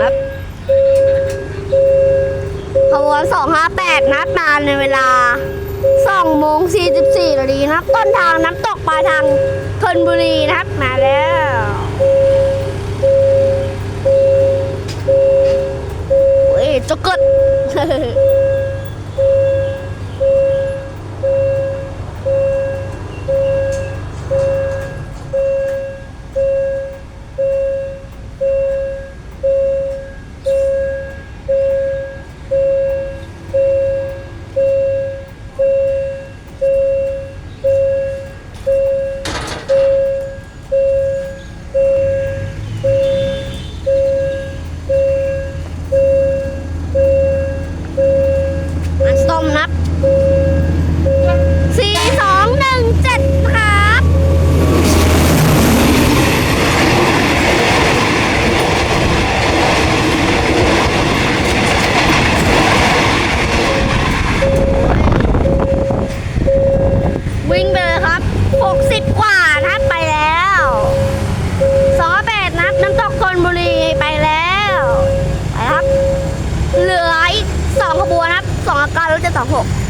ครับขบวน258 นัดนานในเวลา2โมง44นาทีนะครับ ต้นทางน้ำตกปลายทางธนบุรีนะครับ มาแล้วเฮ้ยจะกด ไปค